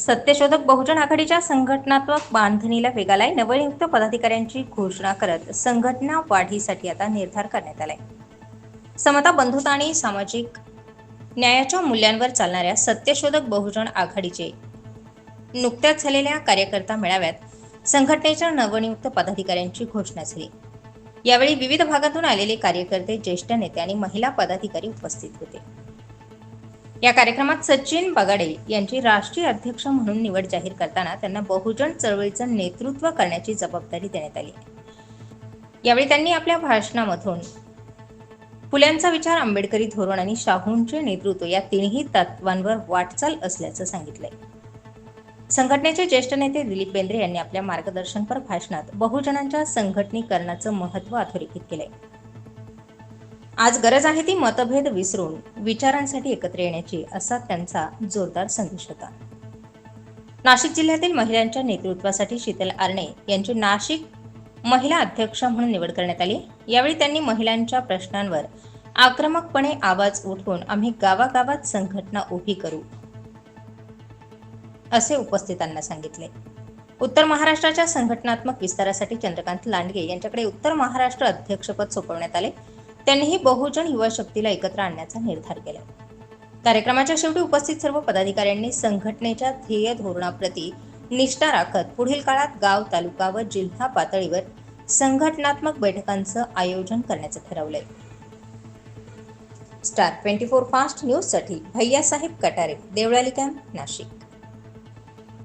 सत्यशोधक बहुजन आघाडीच्या संघटनात्मक बांधणीला वेगालाय. नवनियुक्त पदाधिकाऱ्यांची घोषणा करत संघटना वाढीसाठी आता निर्धार करण्यात आलाय. समता बंधुता आणि सामाजिक न्यायाच्या मूल्यांवर चालणाऱ्या सत्यशोधक बहुजन आघाडीचे नुकत्याच झालेल्या कार्यकर्ता मेळाव्यात संघटनेच्या नवनियुक्त पदाधिकाऱ्यांची घोषणा झाली. यावेळी विविध भागातून आलेले कार्यकर्ते ज्येष्ठ नेते आणि महिला पदाधिकारी उपस्थित होते. या कार्यक्रमात सचिन बगाडे यांची राष्ट्रीय अध्यक्ष म्हणून निवड जाहीर करताना त्यांना बहुजन चळवळीचं नेतृत्व करण्याची जबाबदारी देण्यात आली. यावेळी त्यांनी आपल्या भाषणामधून फुल्यांचा विचार आंबेडकरी धोरण आणि शाहूंचे नेतृत्व या तिन्ही तत्वांवर वाटचाल असल्याचं सांगितलंय. संघटनेचे ज्येष्ठ नेते दिलीप बेंद्रे यांनी आपल्या मार्गदर्शनपर भाषणात बहुजनांच्या संघटनीकरणाचं महत्त्व अधोरेखित केलंय. आज गरज आहे ती मतभेद विसरून विचारांसाठी एकत्र येण्याची असा त्यांचा जोरदार संदेश होता. नाशिक जिल्ह्यातील महिलांच्या नेतृत्वासाठी शीतल आर्णे यांची नाशिक महिला अध्यक्ष म्हणून निवड करण्यात आली. यावेळी त्यांनी महिलांच्या प्रश्नांवर आक्रमकपणे आवाज उठवून आम्ही गावागावात संघटना उभी करू असे उपस्थितांना सांगितले. उत्तर महाराष्ट्राच्या संघटनात्मक विस्तारासाठी चंद्रकांत लांडगे यांच्याकडे उत्तर महाराष्ट्र अध्यक्षपद सोपवण्यात आले. त्यांनीही बहुजन युवा शक्तीला एकत्र आणण्याचा निर्धार केला. कार्यक्रमाच्या शेवटी उपस्थित सर्व पदाधिकाऱ्यांनी संघटनेच्या ध्येय धोरणाप्रती निष्ठा राखत पुढील काळात गाव तालुका व जिल्हा पातळीवर संघटनात्मक बैठकांचं आयोजन करण्याचं ठरवलंय. स्टार ट्वेंटी फोर फास्ट न्यूजसाठी भैयासाहेब कटारे देवळाली कॅम्प नाशिक.